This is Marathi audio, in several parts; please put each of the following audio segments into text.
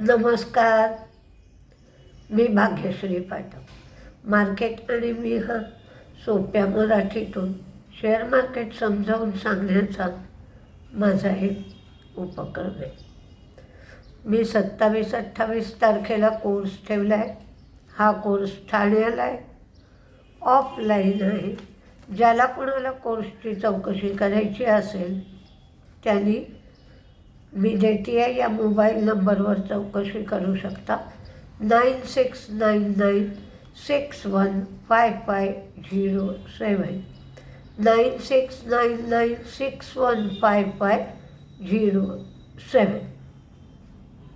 नमस्कार. मी भाग्यश्री पाठक. मार्केट आणि मी हा सोप्या मराठीतून शेअर मार्केट समजावून सांगण्याचा माझा एक उपक्रम आहे. मी सत्तावीस अठ्ठावीस तारखेला कोर्स ठेवला आहे हा कोर्स ठाण्याला आहे. ऑफलाईन आहे. ज्याला कोणाला कोर्सची चौकशी करायची असेल त्यांनी मी देते आहे या मोबाईल नंबरवर चौकशी करू शकता. Nine six nine nine six one five five zero seven nine six nine nine six one five five zero seven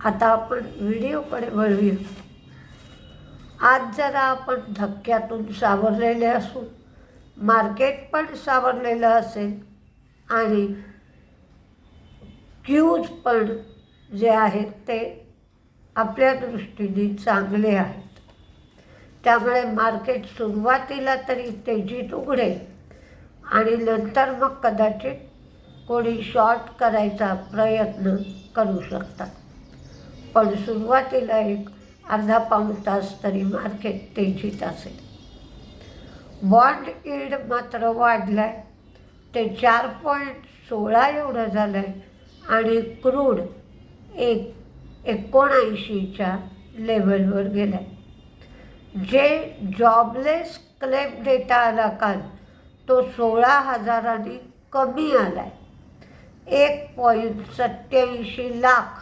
आता आपण व्हिडिओकडे वळूया. आज जरा आपण धक्क्यातून सावरलेले असू. मार्केट पण सावरलेलं असेल आणि क्यूज पण जे आहेत ते आपल्या दृष्टीने चांगले आहेत. त्यामुळे मार्केट सुरुवातीला तरी तेजीत उघडेल आणि नंतर मग कदाचित कोणी शॉर्ट करायचा प्रयत्न करू शकतात. पण सुरुवातीला एक अर्धा पाऊण तास तरी मार्केट तेजीत असेल. बॉन्ड इल्ड मात्र वाढला आहे ते चार पॉईंट सोळा एवढं झालं आहे आणि क्रूड एक एकोणऐंशीच्या लेवलवर गेला जे जॉबलेस क्लेम डेटा आला काल तो सोळा हजारांनी कमी आला आहे एक पॉईंट सत्याऐंशी लाख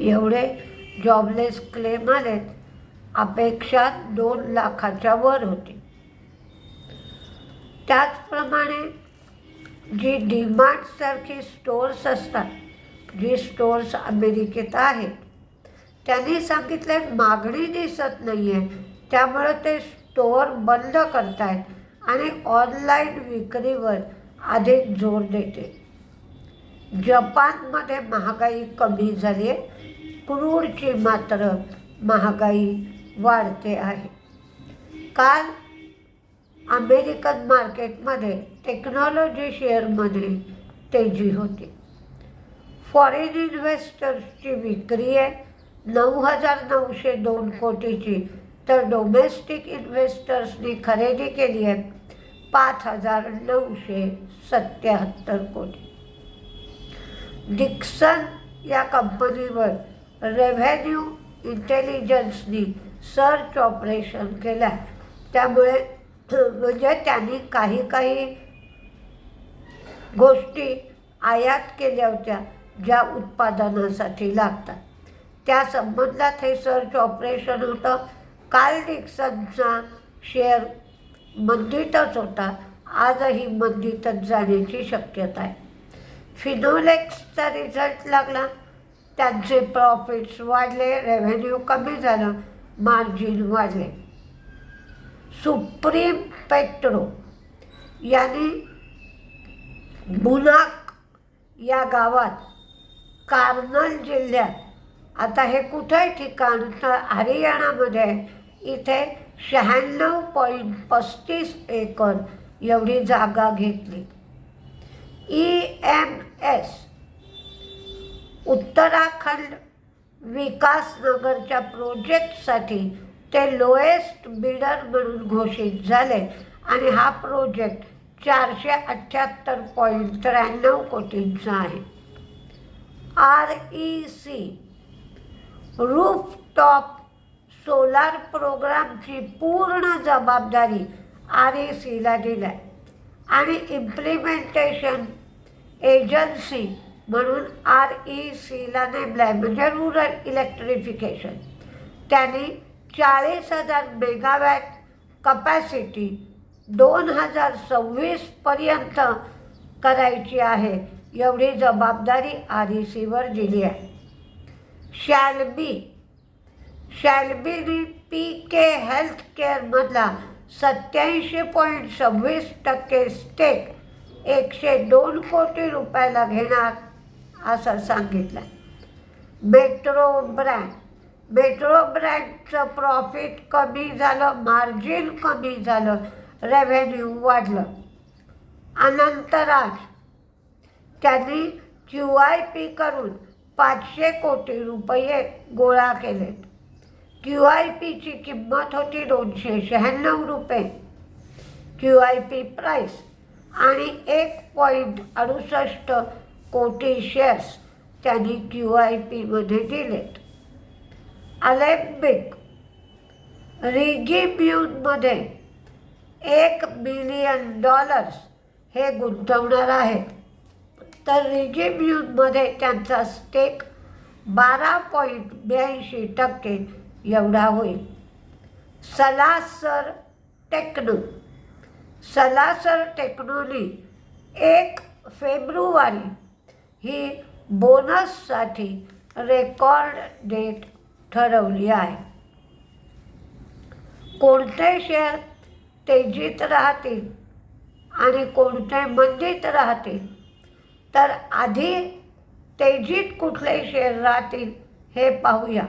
एवढे जॉबलेस क्लेम आलेत. अपेक्षा दोन लाखाच्या वर होती. त्याचप्रमाणे जी डीमार्टसारखी स्टोअर्स असतात जी स्टोअर्स अमेरिकेत आहेत. त्यांनी सांगितलं मागणी दिसत नाही आहे त्यामुळं ते स्टोअर बंद करतायत आणि ऑनलाईन विक्रीवर अधिक जोर देते. जपानमध्ये महागाई कमी झाली आहे क्रूडची मात्र महागाई वाढते आहे. काल अमेरिकन मार्केटमध्ये टेक्नॉलॉजी शेअरमध्ये तेजी होती. फॉरेन इन्व्हेस्टर्सची विक्री आहे नऊ हजार नऊशे दोन कोटीची. तर डोमेस्टिक इन्व्हेस्टर्सनी खरेदी केली आहे पाच हजार नऊशे सत्याहत्तर कोटी. डिक्सन या कंपनीवर रेव्हेन्यू इंटेलिजन्सनी सर्च ऑपरेशन केलं आहे त्यामुळे म्हणजे त्यांनी काही काही गोष्टी आयात केल्या होत्या ज्या उत्पादनासाठी लागतात. त्या संबंधात हे सर्च ऑपरेशन होतं. काल डिक्सनचा शेअर मंदीतच होता. आजही मंदीतच जाण्याची शक्यता आहे. फिनोलेक्सचा रिझल्ट लागला. त्यांचे प्रॉफिट्स वाढले रेव्हेन्यू कमी झालं मार्जिन वाढले. सुप्रीम पेट्रो यांनी बुनाक या गावात कार्नल जिल्ह्यात आता हे कुठं ठिकाण तर हरियाणामध्ये आहे. इथे शहाण्णव पॉईंट पस्तीस एकर एवढी जागा घेतली ई एम एस उत्तराखंड विकासनगरच्या प्रोजेक्टसाठी ते लोएस्ट बिडर म्हणून घोषित झाले. आणि हा प्रोजेक्ट चारशे अठ्ठ्याहत्तर पॉईंट त्र्याण्णव कोटींचा आहे. R E C rooftop solar प्रोग्रामची पूर्ण जबाबदारी आर ई सीला दिली. आहे आणि इम्प्लिमेंटेशन एजन्सी म्हणून आर ई सीला नेमलं आहे म्हणजे रुरल इलेक्ट्रिफिकेशन त्यांनी चाळीस हजार मेगावॅट कपॅसिटी दोन हजार सव्वीसपर्यंत करायची आहे. एवढी जबाबदारी आर ई सीवर दिली आहे. शॅलबी शॅलबीनी पी के हेल्थ केअरमधला सत्याऐंशी पॉईंट सव्वीस टक्के स्टेक एकशे दोन कोटी रुपयाला घेणार असं सांगितलं मेट्रो ब्रँड मेट्रो ब्रँडचं प्रॉफिट कमी झालं मार्जिन कमी झालं रेव्हेन्यू वाढलं. अनंतराज त्यांनी क्यू आय पी करून पाचशे कोटी रुपये गोळा केलेत क्यू आय पीची किंमत होती दोनशे शहाण्णव रुपये. क्यू आय पी प्राईस आणि एक पॉईंट अडुसष्ट कोटी शेअर्स त्यांनी क्यू आय पीमध्ये दिलेत. अलेम्बिक रिगिम्यूनमध्ये एक बिलियन डॉलर्स हे गुंतवणार आहेत. तर रिगिम्यूनमध्ये त्यांचा स्टेक बारा पॉईंट ब्याऐंशी टक्के एवढा होईल. सलासर टेक्नो. सलासर टेक्नोली एक फेब्रुवारी ही बोनससाठी रेकॉर्ड डेट ठरवली आहे. कोणते शेअर तेजीत राहतील आणि कोणते मंदीत राहतील तर आधी तेजीत कुठले शेअर राहतील हे पाहूया.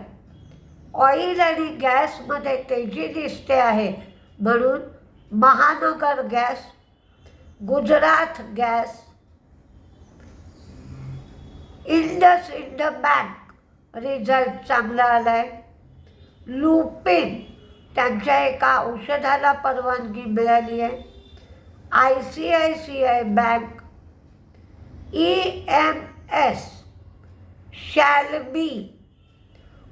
ऑइल आणि गॅसमध्ये तेजी दिसते आहे म्हणून Mahanagar gas Gujarat gas IndusInd bank result चांगला आला आहे लुपिन त्यांच्या एका औषधाला परवानगी मिळाली आहे. I C I C I bank E M S Shalby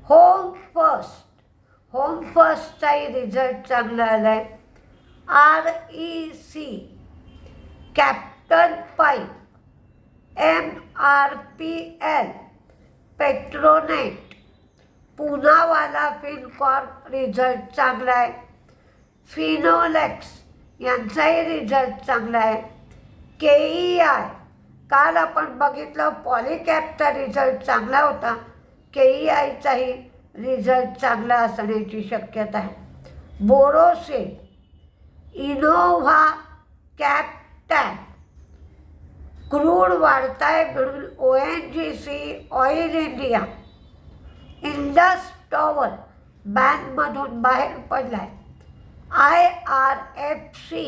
home first home फर्स्टचाही result चांगला आला आहे R E C captain pipe M R P L Petronet. Poonawalla Fincorp result चांगला आहे फिनोलेक्स यांचाही रिझल्ट चांगला आहे के ई आय काल आपण बघितलं पॉलिकॅपचा रिझल्ट चांगला होता. के ई आयचाही रिझल्ट चांगला असण्याची शक्यता आहे. बोरोसे इनोव्हा कॅपटॅप क्रूड वाढताय मिळून O N G C oil India Indus tower बँकमधून बाहेर पडलाय. I R F C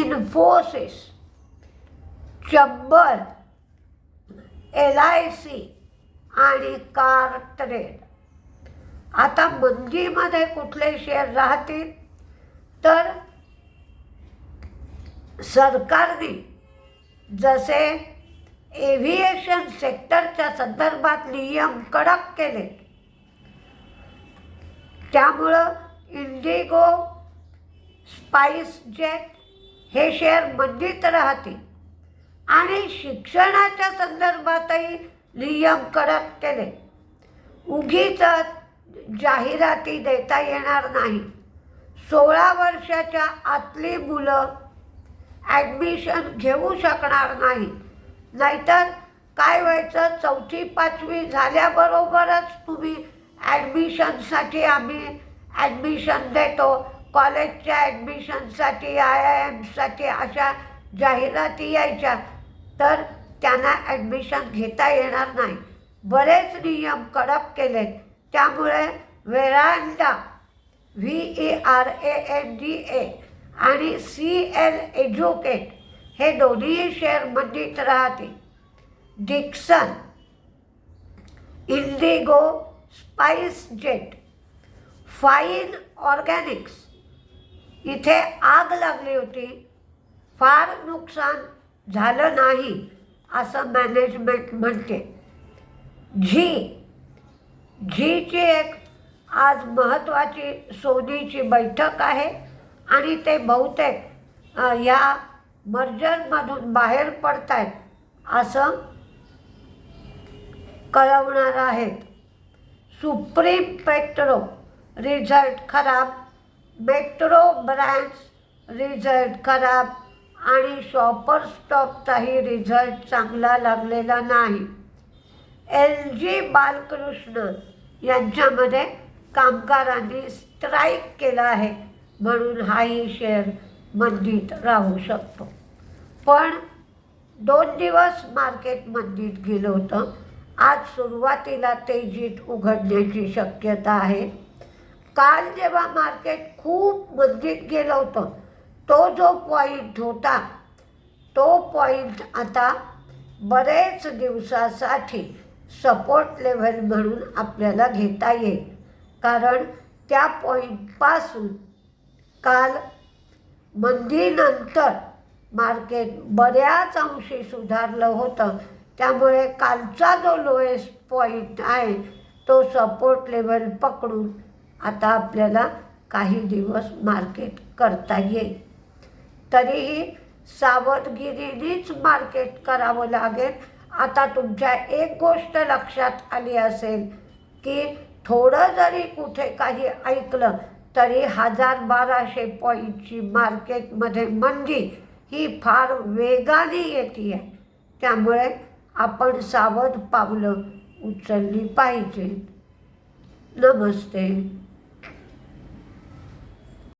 Infosys chamber L I C आणि कार ट्रेड आता मंदीमध्ये कुठले शेअर राहतील? तर सरकारने जसे एव्हिएशन सेक्टरच्या संदर्भात नियम कडक केले. त्यामुळं इंडिगो स्पाइस जेट हे शेअर मंदीत राहतील आणि शिक्षणाच्या संदर्भातही नियम कडक केले. उगीच जाहिराती देता येणार नाही. सोळा वर्षाच्या आतली मुलं ॲडमिशन घेऊ शकणार नाही. नाहीतर काय व्हायचं? चौथी पाचवी झाल्याबरोबरच तुम्ही ॲडमिशनसाठी आम्ही ॲडमिशन देतो. कॉलेजच्या ॲडमिशनसाठी आय आय एमसाठी अशा जाहिराती यायच्या. तर त्यांना ॲडमिशन घेता येणार नाही. बरेच नियम कडक केलेत. त्यामुळे Veranda V E R A N D A आणि सी एल एज्युकेट हे दोन्ही शेअर मंदीत राहतील Dixon IndiGo SpiceJet fine organics इथे आग लागली होती. फार नुकसान झालं नाही असं मॅनेजमेंट म्हणते. झी झीची एक आज महत्त्वाची सोनीची बैठक आहे. आणि ते बहुतेक या मर्जरमधून बाहेर पडत आहेत असं कळवणार आहेत. सुप्रीम पेट्रो रिझल्ट खराब मेट्रो ब्रँड्स रिझल्ट खराब आणि शॉपर स्टॉपचाही रिझल्ट चांगला लागलेला नाही. एल जी बालकृष्ण यांच्यामध्ये कामगारांनी स्ट्राईक केला आहे. म्हणून हाही शेअर मंदीत राहू शकतो. पण दोन दिवस मार्केट मंदीत गेलं होतं. आज सुरुवातीला तेजीत उघडण्याची शक्यता आहे. काल जेव्हा मार्केट खूप मंदीत गेलं होतं तो जो पॉईंट होता तो पॉईंट आता बरेच दिवसासाठी सपोर्ट लेवल म्हणून आपल्याला घेता येईल. कारण त्या पॉईंटपासून काल मंदीनंतर मार्केट बऱ्याच अंशी सुधारलं होतं. त्यामुळे कालचा जो लोएस्ट पॉईंट आहे तो सपोर्ट लेवल पकडून आता आपल्याला काही दिवस मार्केट करता येईल. तरीही सावधगिरीनेच मार्केट करावं लागेल. आता तुमच्या एक गोष्ट लक्षात आली असेल की थोडं जरी कुठे काही ऐकलं तरी हजार बाराशे पॉईंटची मार्केटमध्ये मंदी ही फार वेगाने येते आहे त्यामुळे आपण सावध पावलं उचलली पाहिजेत. नमस्ते.